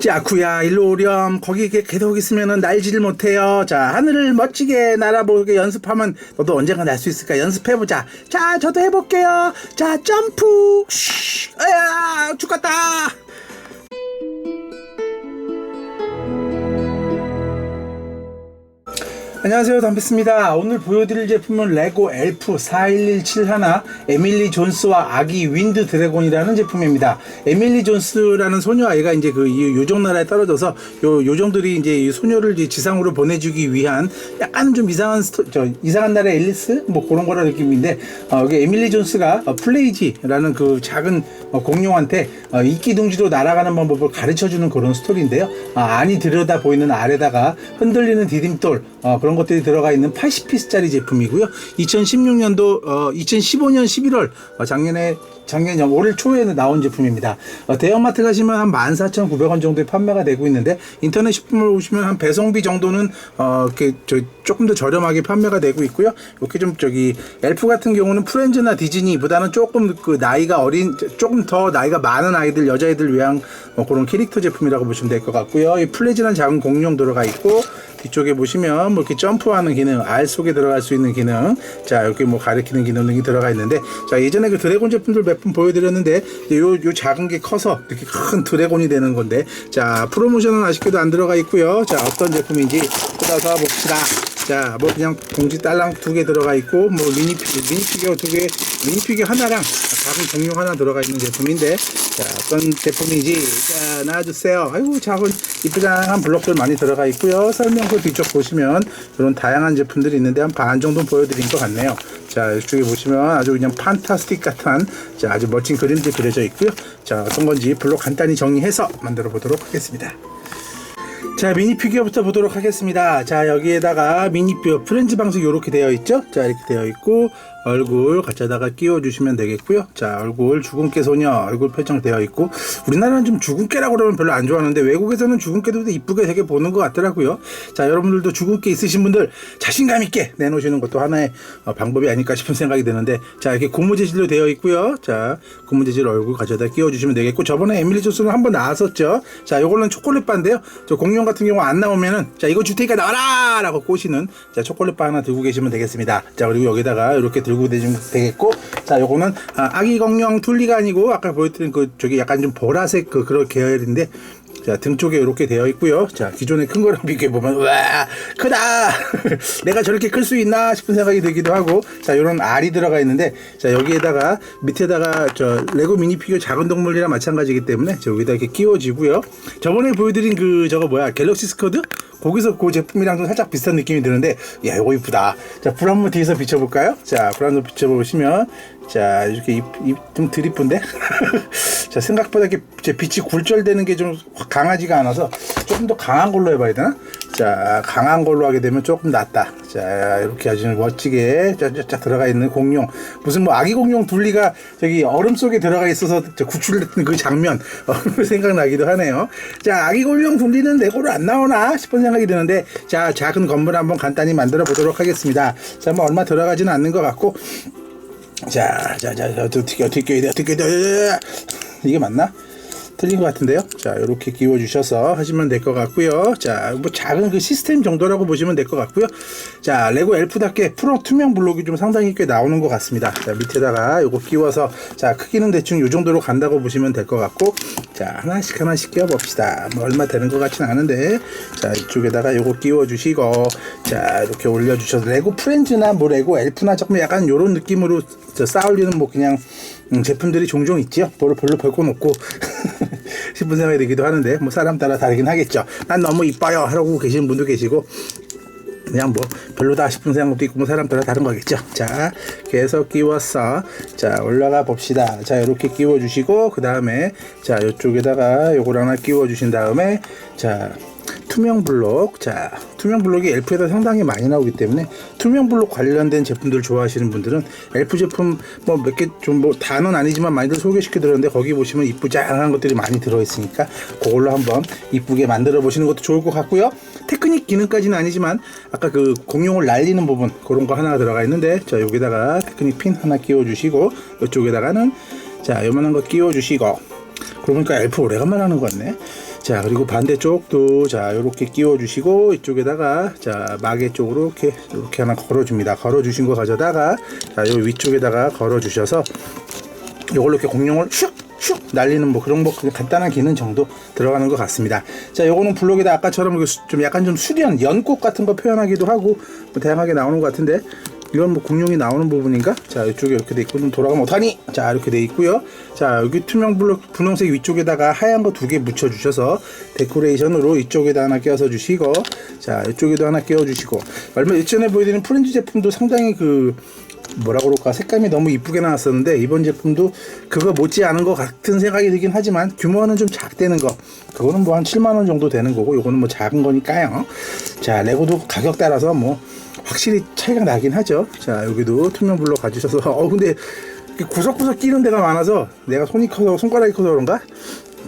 자, 구야, 일로 오렴. 거기 계속 있으면은 날지를 못해요. 자, 하늘을 멋지게 날아보게 연습하면 너도 언젠가 날 수 있을까? 연습해보자. 자, 저도 해볼게요. 자, 점프. 쉬, 아야, 죽었다. 안녕하세요. 담비스입니다. 오늘 보여드릴 제품은 레고 엘프 41171 에밀리 존스와 아기 윈드 드래곤이라는 제품입니다. 에밀리 존스라는 소녀 아이가 이제 그이 요정 나라에 떨어져서 요 요정들이 이제 이 소녀를 이제 지상으로 보내주기 위한 약간 좀 이상한 스토, 저 이상한 나라의 앨리스? 뭐 그런 거라 느낌인데 어, 여기 에밀리 존스가 어, 플레이지라는 그 작은 어, 공룡한테 어, 이끼둥지로 날아가는 방법을 가르쳐주는 그런 스토리인데요. 아, 안이 들여다 보이는 아래다가 흔들리는 디딤돌 어, 그런 것들이 들어가 있는 80피스짜리 제품이고요. 2016년도 어, 2015년 11월 어, 작년에 작년 올해 초에는 나온 제품입니다. 어, 대형마트 가시면 한 14,900원 정도에 판매가 되고 있는데 인터넷 식품을 보시면 한 배송비 정도는 어, 이렇게 저, 조금 더 저렴하게 판매가 되고 있고요. 이렇게 좀 저기 엘프 같은 경우는 프렌즈나 디즈니보다는 조금 그 나이가 어린 조금 더 나이가 많은 아이들 여자애들 위한 어, 그런 캐릭터 제품이라고 보시면 될 것 같고요. 이 플레지라는 작은 공룡 들어가 있고 뒤쪽에 보시면 뭐 이렇게 점프하는 기능, 알 속에 들어갈 수 있는 기능, 자 여기 뭐 가리키는 기능 등이 들어가 있는데, 자 예전에 그 드래곤 제품들 몇번 보여드렸는데, 요, 요 작은 게 커서 이렇게 큰 드래곤이 되는 건데, 자 프로모션은 아쉽게도 안 들어가 있고요. 자 어떤 제품인지 뜯어서 봅시다. 자, 뭐 그냥 봉지 딸랑 두 개 들어가 있고, 뭐 미니 피, 미니 피규어 두 개, 미니 피규어 하나랑 작은 공룡 하나 들어가 있는 제품인데, 자, 어떤 제품인지, 자, 나와주세요. 아이고, 작은 이쁘장한 블록들 많이 들어가 있고요. 설명서 뒤쪽 보시면 이런 다양한 제품들이 있는데 한 반 정도 보여드린 것 같네요. 자, 이쪽에 보시면 아주 그냥 판타스틱 같은, 자, 아주 멋진 그림들이 그려져 있고요. 자, 어떤 건지 블록 간단히 정리해서 만들어 보도록 하겠습니다. 자 미니 피규어부터 보도록 하겠습니다. 자 여기에다가 미니 피규어 프렌즈 방석 이렇게 되어 있죠? 자 이렇게 되어 있고 얼굴 갖다가 끼워 주시면 되겠고요. 자 얼굴 주근깨 소녀 얼굴 표정 되어 있고 우리나라는 좀 주근깨라고 그러면 별로 안 좋아하는데 외국에서는 주근깨도 이쁘게 되게 보는 것 같더라고요. 자 여러분들도 주근깨 있으신 분들 자신감 있게 내놓으시는 것도 하나의 어, 방법이 아닐까 싶은 생각이 드는데 자 이렇게 고무 재질로 되어 있고요. 자 고무 재질 얼굴 가져다 끼워 주시면 되겠고 저번에 에밀리 조스는 한번 나왔었죠. 자 요거는 초콜릿 바인데요. 저 공룡 같은 경우 안 나오면은 자 이거 줄 테니까 나와라! 라고 꼬시는 자 초콜릿 바 하나 들고 계시면 되겠습니다. 자 그리고 여기다가 이렇게 들고 되시면 되겠고 자 요거는 아, 기 공룡 둘리가 아니고 아까 보여드린 그 저기 약간 좀 보라색 그 그런 계열인데 자, 등 쪽에 이렇게 되어 있고요. 자, 기존에 큰 거랑 비교해 보면 와, 크다. 내가 저렇게 클 수 있나 싶은 생각이 들기도 하고. 자, 요런 알이 들어가 있는데 자, 여기에다가 밑에다가 저 레고 미니 피규어 작은 동물이랑 마찬가지이기 때문에 저 여기다 이렇게 끼워지고요. 저번에 보여드린 그 저거 뭐야? 갤럭시 스쿼드? 거기서 그 제품이랑 좀 살짝 비슷한 느낌이 드는데 야, 이거 이쁘다. 자, 불 한번 뒤에서 비춰 볼까요? 자, 불 한번 비춰 보시면 자, 이렇게 입, 입 좀 드리쁜데? 자, 생각보다 이렇게 제 빛이 굴절되는 게 좀 강하지가 않아서 조금 더 강한 걸로 해봐야 되나? 자, 강한 걸로 하게 되면 조금 낫다. 자, 이렇게 아주 멋지게 쫙쫙 들어가 있는 공룡. 무슨 뭐 아기 공룡 둘리가 저기 얼음 속에 들어가 있어서 구출됐던 그 장면 어, 생각나기도 하네요. 자, 아기 공룡 둘리는 레고로 안 나오나 싶은 생각이 드는데 자, 작은 건물 한번 간단히 만들어 보도록 하겠습니다. 자, 뭐 얼마 들어가지는 않는 것 같고 자, 자, 자, 어떻게, 어떻게, 어떻게, 어떻게, 이게 맞나? 틀린 것 같은데요. 자, 이렇게 끼워 주셔서 하시면 될 것 같고요. 자, 뭐 작은 그 시스템 정도라고 보시면 될 것 같고요. 자, 레고 엘프답게 프로 투명 블록이 좀 상당히 꽤 나오는 것 같습니다. 자, 밑에다가 요거 끼워서 자, 크기는 대충 요 정도로 간다고 보시면 될 것 같고, 자, 하나씩 하나씩 끼워 봅시다. 뭐 얼마 되는 것 같지는 않은데, 자, 이쪽에다가 요거 끼워 주시고, 자, 이렇게 올려 주셔서 레고 프렌즈나 뭐 레고 엘프나 조금 약간 요런 느낌으로 저 쌓으려는 뭐 그냥 음, 제품들이 종종 있지요. 별로 별로 볼 건 없고 싶은 생각이 들기도 하는데 뭐 사람 따라 다르긴 하겠죠. 난 너무 이뻐요 하라고 계시는 분도 계시고 그냥 뭐 별로다 싶은 생각도 있고 뭐 사람 따라 다른 거겠죠. 자 계속 끼웠어. 자 올라가 봅시다. 자 이렇게 끼워 주시고 그 다음에 자 이쪽에다가 요걸 하나 끼워 주신 다음에 자 투명 블록. 자 투명 블록이 엘프에다 상당히 많이 나오기 때문에 투명 블록 관련된 제품들 좋아하시는 분들은 엘프 제품 뭐 몇 개 좀뭐 다는 아니지만 많이들 소개시켜 드렸는데 거기 보시면 이쁘장한 것들이 많이 들어 있으니까 그걸로 한번 이쁘게 만들어 보시는 것도 좋을 것 같고요. 테크닉 기능까지는 아니지만 아까 그 공룡을 날리는 부분 그런 거 하나 들어가 있는데 자 여기다가 테크닉 핀 하나 끼워 주시고 이쪽에다가는 자 요만한 거 끼워 주시고. 그러고 보니까 엘프 오래간만에 하는 것 같네 자 그리고 반대쪽도 자 이렇게 끼워 주시고 이쪽에다가 자 마개 쪽으로 이렇게 이렇게 하나 걸어 줍니다 걸어 주신 거 가져다가 자요 위쪽에다가 걸어 주셔서 요걸로 이렇게 공룡을 슉! 슉! 날리는 뭐 그런 뭐 간단한 기능 정도 들어가는 것 같습니다. 자, 요거는 블록에다 아까처럼 좀 약간 좀 수련, 연꽃 같은 거 표현하기도 하고 뭐 다양하게 나오는 것 같은데 이건 뭐 공룡이 나오는 부분인가? 자, 이쪽에 이렇게 돼 있고 좀 돌아가면 어떡하니? 자, 이렇게 돼 있고요. 자, 여기 투명 블록 분홍색 위쪽에다가 하얀 거 두개 묻혀 주셔서 데코레이션으로 이쪽에다 하나 껴서 주시고 자, 이쪽에도 하나 끼워 주시고 얼마 예전에 보여드린 프렌즈 제품도 상당히 그 뭐라 그럴까 색감이 너무 이쁘게 나왔었는데 이번 제품도 그거 못지 않은 것 같은 생각이 들긴 하지만 규모는 좀 작대는 거 그거는 뭐 한 7만 원 정도 되는 거고 요거는 뭐 작은 거니까요 자 레고도 가격 따라서 뭐 확실히 차이가 나긴 하죠 자 여기도 투명 블록 가주셔서 어 근데 구석구석 끼는 데가 많아서 내가 손이 커서 손가락이 커서 그런가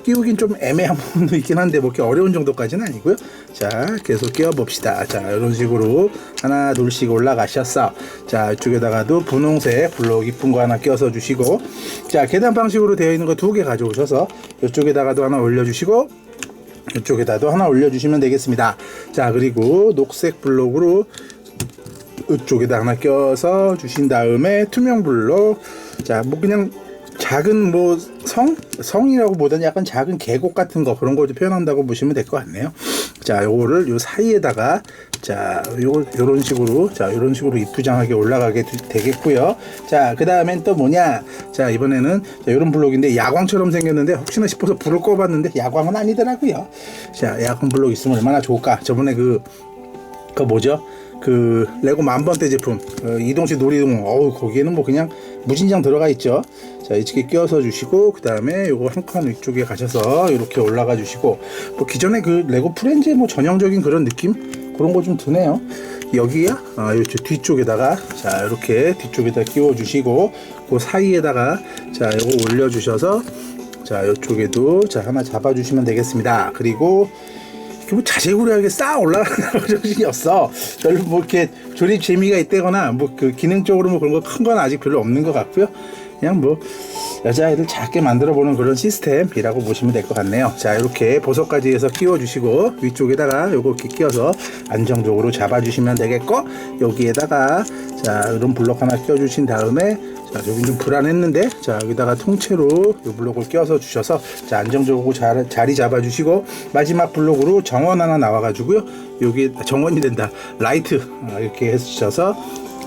끼우긴 좀 애매한 부분도 있긴 한데 뭐 이렇게 어려운 정도까지는 아니고요. 자, 계속 끼워 봅시다. 자, 이런 식으로 하나 둘씩 올라가셨어. 자, 이쪽에다가도 분홍색 블록 이쁜 거 하나 껴서 주시고, 자, 계단 방식으로 되어 있는 거 두 개 가져오셔서 이쪽에다가도 하나 올려주시고. 이쪽에다도 하나 올려주시면 되겠습니다. 자, 그리고 녹색 블록으로 이쪽에다 하나 껴서 주신 다음에 투명 블록 자뭐 그냥 작은 뭐 성 성이라고 보다는 약간 작은 계곡 같은 거 그런 걸 표현한다고 보시면 될 것 같네요. 자 요거를 요 사이에다가 자 요거 요런 식으로 자 요런 식으로 이쁘장하게 올라가게 되- 되겠고요. 자 그다음엔 또 뭐냐 자 이번에는 자, 요런 블록인데 야광처럼 생겼는데 혹시나 싶어서 불을 꺼 봤는데 야광은 아니더라고요. 자 야광 블록 있으면 얼마나 좋을까. 저번에 그 그 뭐죠? 그 레고 만번대 제품 어, 이동식 놀이동 어우 거기에는 뭐 그냥 무진장 들어가 있죠. 자 이쪽에 끼워서 주시고 그 다음에 요거 한 칸 위쪽에 가셔서 이렇게 올라가 주시고 뭐 기존의 그 레고 프렌즈의 뭐 전형적인 그런 느낌 그런 거 좀 드네요. 여기야 아 이쪽 뒤쪽에다가 자 이렇게 뒤쪽에다 끼워 주시고 그 사이에다가 자 요거 올려 주셔서 자 이쪽에도 자 하나 잡아 주시면 되겠습니다. 그리고 뭐 자세구리하게 쌓아 올라가는 정신이 없어. 별로 뭐 이렇게 조립 재미가 있다거나 뭐 그 기능적으로 뭐 그런 거 큰 건 아직 별로 없는 것 같고요. 그냥 뭐 여자아이들 작게 만들어 보는 그런 시스템이라고 보시면 될 것 같네요. 자 이렇게 보석까지 해서 끼워 주시고 위쪽에다가 요거 이렇게 끼워서 안정적으로 잡아 주시면 되겠고 여기에다가 자 이런 블록 하나 끼워 주신 다음에 자, 여기 좀 불안했는데, 자, 여기다가 통째로 이 블록을 껴서 주셔서, 자, 안정적으로 자, 자리 잡아주시고, 마지막 블록으로 정원 하나 나와가지고요. 여기 정원이 된다. 라이트, 아, 이렇게 해주셔서,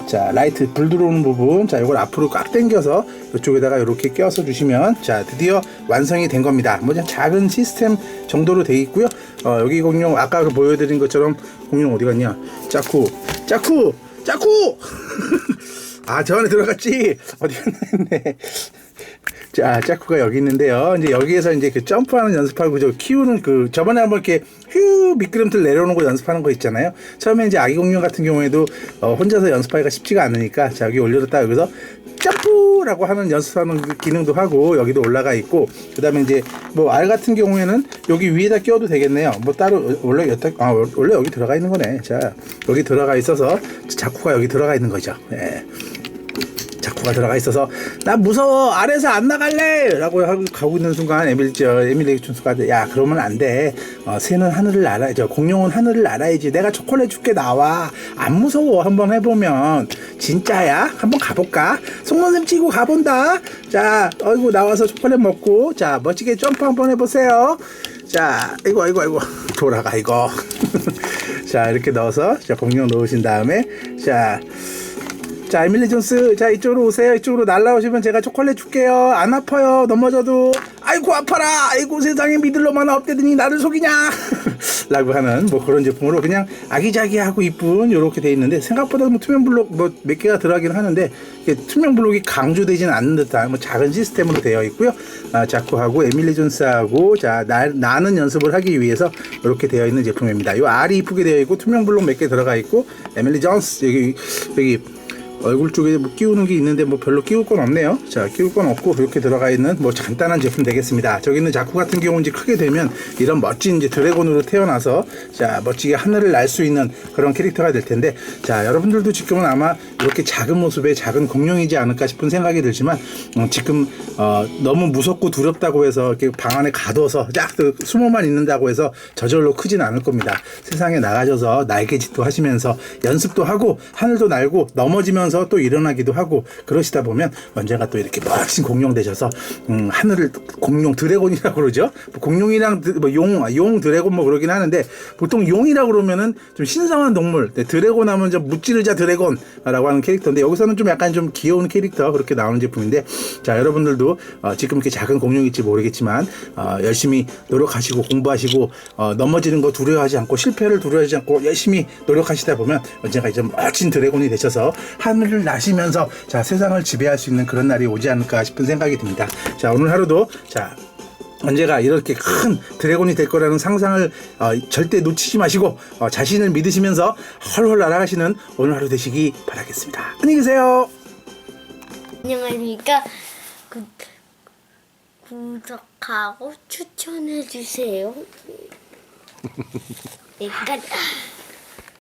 자, 라이트 불 들어오는 부분, 자, 이걸 앞으로 꽉 당겨서 이쪽에다가 이렇게 껴서 주시면, 자, 드디어 완성이 된 겁니다. 뭐, 그냥 작은 시스템 정도로 돼 있고요. 어, 여기 공룡, 아까 그 보여드린 것처럼, 공룡 어디 갔냐? 짜쿠, 짜쿠, 짜쿠! 아, 저 안에 들어갔지? 어디 갔나 했네. 자, 짜쿠가 여기 있는데요. 이제 여기에서 이제 그 점프하는 연습하고 저 키우는 그 저번에 한번 이렇게 휴 미끄럼틀 내려오는 거 연습하는 거 있잖아요. 처음에 이제 아기 공룡 같은 경우에도 어, 혼자서 연습하기가 쉽지가 않으니까 자, 여기 올려뒀다 여기서 점프라고 하는 연습하는 그 기능도 하고 여기도 올라가 있고 그다음에 이제 뭐 알 같은 경우에는 여기 위에다 끼워도 되겠네요. 뭐 따로 원래 여타 아 원래 여기 들어가 있는 거네. 자, 여기 들어가 있어서 자쿠가 여기 들어가 있는 거죠. 예. 자쿠가 들어가 있어서 나 무서워 아래서 안 나갈래! 라고 하고 가고 있는 순간 에밀 저 에밀리 춘수가 야 그러면 안돼. 어, 새는 하늘을 날아 저 공룡은 하늘을 날아야지. 내가 초콜릿 줄게 나와. 안 무서워 한번 해보면. 진짜야? 한번 가볼까? 속눈썹 치고 가본다. 자 어이구 나와서 초콜릿 먹고. 자 멋지게 점프 한번 해보세요. 자 이거 이거 이거 돌아가 이거. 자 이렇게 넣어서 자 공룡 넣으신 다음에 자 자, 에밀리 존스, 자, 이쪽으로 오세요. 이쪽으로 날라오시면 제가 초콜릿 줄게요. 안 아파요. 넘어져도. 아이고, 아파라. 아이고, 세상에 믿을 놈 하나 없대더니 나를 속이냐. 라고 하는 뭐 그런 제품으로 그냥 아기자기하고 이쁜 요렇게 돼 있는데 생각보다 뭐 투명 블록 뭐 몇 개가 들어가긴 하는데 이게 투명 블록이 강조되지는 않는 듯한 뭐 작은 시스템으로 되어 있고요. 아, 자쿠하고 에밀리 존스하고 자, 나, 나는 연습을 하기 위해서 이렇게 되어 있는 제품입니다. 요 알이 이쁘게 되어 있고 투명 블록 몇 개 들어가 있고 에밀리 존스 여기 여기 얼굴 쪽에 뭐 끼우는 게 있는데 뭐 별로 끼울 건 없네요. 자, 끼울 건 없고 이렇게 들어가 있는 뭐 간단한 제품 되겠습니다. 저기 있는 자쿠 같은 경우는 이제 크게 되면 이런 멋진 이제 드래곤으로 태어나서 자, 멋지게 하늘을 날 수 있는 그런 캐릭터가 될 텐데 자, 여러분들도 지금은 아마 이렇게 작은 모습의 작은 공룡이지 않을까 싶은 생각이 들지만 어, 지금 어, 너무 무섭고 두렵다고 해서 이렇게 방 안에 가둬서 쫙그 숨어만 있는다고 해서 저절로 크진 않을 겁니다. 세상에 나가셔서 날개짓도 하시면서 연습도 하고 하늘도 날고 넘어지면서 또 일어나기도 하고 그러시다 보면 언젠가 또 이렇게 멋진 공룡 되셔서 음, 하늘을 공룡 드래곤이라고 그러죠. 뭐 공룡이랑 드- 뭐 용, 아, 용 드래곤 뭐 그러긴 하는데 보통 용이라고 그러면은 좀 신성한 동물. 네, 드래곤 하면 좀 무찌르자 드래곤이라고 하는 캐릭터인데 여기서는 좀 약간 좀 귀여운 캐릭터 그렇게 나오는 제품인데 자 여러분들도 어, 지금 이렇게 작은 공룡일지 모르겠지만 어, 열심히 노력하시고 공부하시고 어, 넘어지는 거 두려워하지 않고 실패를 두려워하지 않고 열심히 노력하시다 보면 언젠가 이제 멋진 드래곤이 되셔서 하늘을 나시면서 자 세상을 지배할 수 있는 그런 날이 오지 않을까 싶은 생각이 듭니다. 자 오늘 하루도 자 언제가 이렇게 큰 드래곤이 될 거라는 상상을 어, 절대 놓치지 마시고 어, 자신을 믿으시면서 헐헐 날아가시는 오늘 하루 되시기 바라겠습니다. 안녕히 계세요. 안녕하십니까. 구, 구독하고 추천해주세요. 네, 끝.